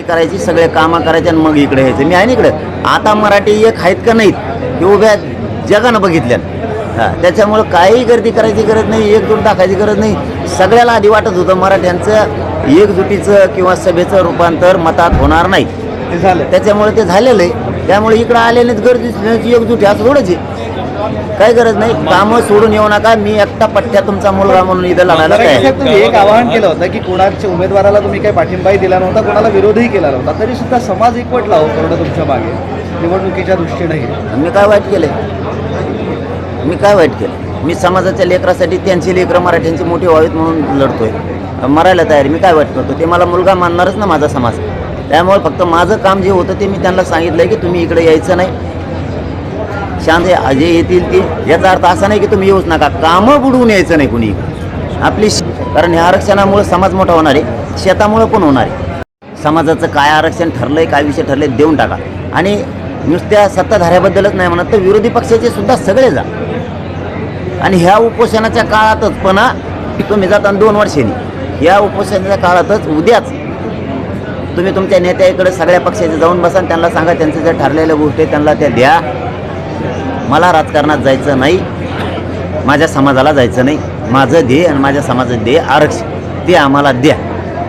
करायची सगळे कामं करायचे आणि मग इकडे यायचं. मी आहे ना इकडे. आता मराठी एक आहेत का नाहीत हे उभ्या जगानं बघितल्या हा त्याच्यामुळं काही गर्दी करायची गरज नाही एकजूट दाखायची गरज नाही. सगळ्याला आधी वाटत होतं मराठ्यांचं एकजुटीचं किंवा सभेचं रूपांतर मतात होणार नाही. ते झालं त्याच्यामुळे ते झालेलं आहे. त्यामुळे इकडं आलेलेच गर्दी एकजुटी असं थोडंच आहे. काही गरज नाही. कामं सोडून येऊ नका. मी एकटा पठ्ठ्या तुमचा मुलगा म्हणून इथं लढायला तयार आहे. साहेब, तुम्ही एक आवाहन केलं होतं की कोणाच्या उमेदवाराला तुम्ही काही पाठिंबाही दिला नव्हता कोणाला विरोधही केला नव्हता. तरी सुद्धा समाज एकवटला हो पूर्ण तुमच्या मागे. निवडणुकीच्या दृष्टीनेही मी काय वाईट केलंय? मी काय वाईट केलं मी समाजाच्या लेकरासाठी त्यांची लेकरं मराठ्यांची मोठी व्हावीत म्हणून लढतोय. मरायला तयारी मी काय वाईट करतो ते मला मुलगा मानणारच ना माझा समाज. त्यामुळे फक्त माझं काम जे होतं ते मी त्यांना सांगितलंय की तुम्ही इकडे यायचं नाही. शांत जे येतील ते. याचा अर्थ असा नाही की तुम्ही येऊच नका. कामं बुडवून यायचं नाही कुणी. आपली कारण ह्या आरक्षणामुळे समाज मोठा होणार आहे. शेतामुळं पण होणार आहे. समाजाचं काय आरक्षण ठरलंय काय विषय ठरले देऊन टाका. आणि नुसत्या सत्ताधाऱ्याबद्दलच नाही म्हणत तर विरोधी पक्षाचे सुद्धा सगळे जा. आणि ह्या उपोषणाच्या काळातच पण तुम्ही जाता दोन वर्षांनी. ह्या उपोषणाच्या काळातच उद्याच तुम्ही तुमच्या नेत्याकडे सगळ्या पक्षाचे जाऊन बसा त्यांना सांगा त्यांच्या ज्या ठरलेल्या गोष्टी आहे त्यांना त्या द्या. मला राजकारणात जायचं नाही माझ्या समाजाला जायचं नाही. माझं दे आणि माझ्या समाजाचं दे आरक्षण. ते आम्हाला द्या.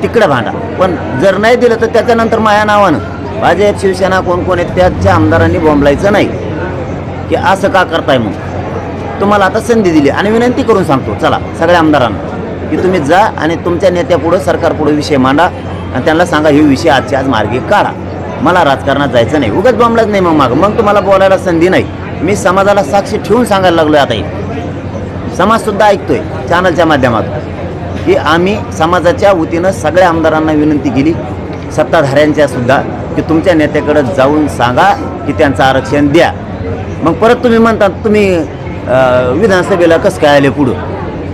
तिकडं भांडा पण जर नाही दिलं तर त्याच्यानंतर माझ्या नावानं. भाजप शिवसेना कोण कोण आहेत त्याच्या आमदारांनी बोंबलायचं नाही. की असं का करताय मग? तुम्हाला आता संधी दिली आणि विनंती करून सांगतो. चला सगळ्या आमदारांना. की तुम्ही जा आणि तुमच्या नेत्यापुढं सरकारपुढं विषय मांडा आणि त्यांना सांगा हे विषय आजच्या आज मार्गी काढा. मला राजकारणात जायचं नाही. उगाच बॉम्बलाच नाही मग मागं. मग तुम्हाला बोलायला संधी नाही. मी समाजाला साक्षी ठेवून सांगायला लागलोय आता हे समाजसुद्धा ऐकतोय चॅनलच्या माध्यमातून. की आम्ही समाजाच्या वतीनं सगळ्या आमदारांना विनंती केली सत्ताधाऱ्यांच्या सुद्धा की तुमच्या नेत्याकडं जाऊन सांगा की त्यांचं आरक्षण द्या. मग परत तुम्ही म्हणता तुम्ही विधानसभेला कसं काय आले पुढं?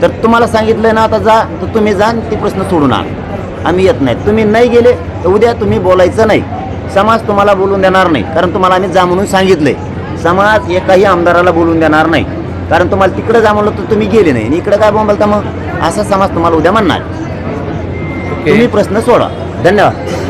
तर तुम्हाला सांगितलं ना आता जा तर तुम्ही जा ते प्रश्न सोडून आण आम्ही येत नाही. तुम्ही नाही गेले तर उद्या तुम्ही बोलायचं नाही. समाज तुम्हाला बोलून देणार नाही कारण तुम्हाला आम्ही जा म्हणून सांगितलंय. समाज एकाही आमदाराला बोलून देणार नाही. कारण तुम्हाला तिकडे जा म्हणलं तर तुम्ही गेले नाही. आणि इकडे काय बोंबलता मग असा समाज तुम्हाला उद्या म्हणणार. तुम्ही प्रश्न सोडा धन्यवाद.